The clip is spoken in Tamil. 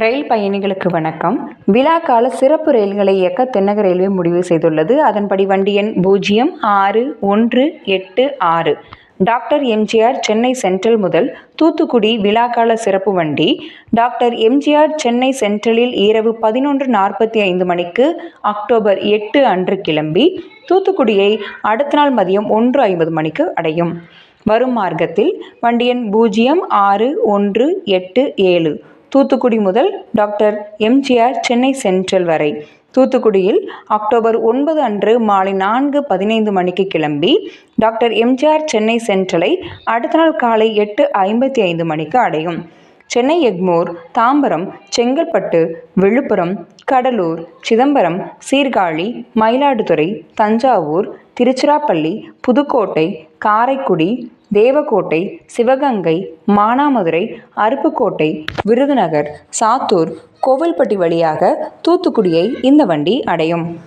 ரயில் பயணிகளுக்கு வணக்கம். விழா கால சிறப்பு ரயில்களை இயக்க தென்னக ரயில்வே முடிவு செய்துள்ளது. அதன்படி வண்டி எண் பூஜ்ஜியம் ஆறு ஒன்று எட்டு ஆறு. டாக்டர் எம்ஜிஆர் சென்னை சென்ட்ரல் முதல் தூத்துக்குடி விழாக்கால சிறப்பு வண்டி. டாக்டர் எம்ஜிஆர் சென்னை சென்ட்ரலில் இரவு பதினொன்று நாற்பத்தி ஐந்து மணிக்கு அக்டோபர் எட்டு அன்று கிளம்பி தூத்துக்குடியை அடுத்த நாள் மதியம் ஒன்று ஐம்பது மணிக்கு அடையும். வரும் மார்க்கத்தில் வண்டி எண் பூஜ்ஜியம் ஆறு ஒன்று எட்டு ஏழு. தூத்துக்குடி முதல் டாக்டர் எம்ஜிஆர் சென்னை சென்ட்ரல் வரை. தூத்துக்குடியில் அக்டோபர் ஒன்பது அன்று மாலை நான்கு பதினைந்து மணிக்கு கிளம்பி டாக்டர் எம்ஜிஆர் சென்னை சென்ட்ரலை அடுத்த நாள் காலை எட்டு ஐம்பத்தி ஐந்து மணிக்கு அடையும். சென்னை எக்மோர் தாம்பரம் செங்கல்பட்டு விழுப்புரம் கடலூர் சிதம்பரம் சீர்காழி மயிலாடுதுறை தஞ்சாவூர் திருச்சிராப்பள்ளி புதுக்கோட்டை காரைக்குடி தேவக்கோட்டை சிவகங்கை மானாமதுரை அருப்புக்கோட்டை விருதுநகர் சாத்தூர் கோவில்பட்டி வழியாக தூத்துக்குடியை இந்த வண்டி அடையும்.